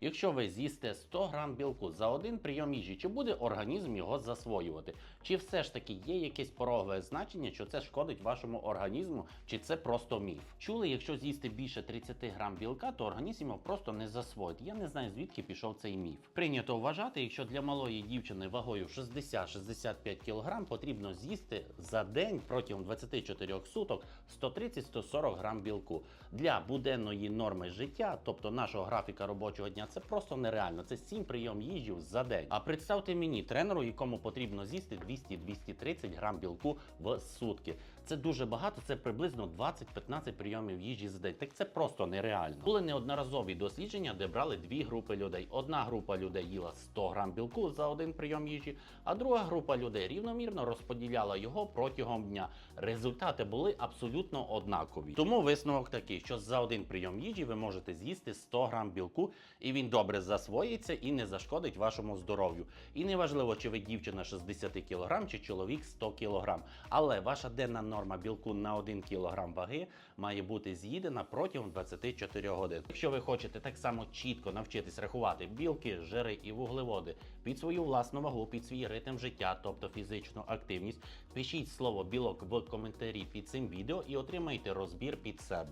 Якщо ви з'їсте 100 грам білку за один прийом їжі, чи буде організм його засвоювати? Чи все ж таки є якесь порогове значення, що це шкодить вашому організму, чи це просто міф? Чули, якщо з'їсти більше 30 грам білка, то організм його просто не засвоїть. Я не знаю звідки пішов цей міф. Прийнято вважати, якщо для малої дівчини вагою 60-65 кг потрібно з'їсти за день протягом 24 суток 130-140 грам білку. Для буденної норми життя, тобто нашого графіка робочого дня, це просто нереально. Це 7 прийом їжі за день. А представте мені тренеру, якому потрібно з'їсти 200-230 грам білку в сутки. Це дуже багато, це приблизно 20-15 прийомів їжі за день. Так це просто нереально. Були неодноразові дослідження, де брали дві групи людей. Одна група людей їла 100 грам білку за один прийом їжі, а друга група людей рівномірно розподіляла його протягом дня. Результати були абсолютно однакові. Тому висновок такий, що за один прийом їжі ви можете з'їсти 100 грам білку, і він добре засвоїться і не зашкодить вашому здоров'ю. І неважливо, чи ви дівчина 60 кг чи чоловік 100 кг. Але ваша денна норма білку на 1 кг ваги має бути з'їдена протягом 24 годин. Якщо ви хочете так само чітко навчитись рахувати білки, жири і вуглеводи під свою власну вагу, під свій ритм життя, тобто фізичну активність, пишіть слово білок в коментарі під цим відео і отримайте розбір під себе.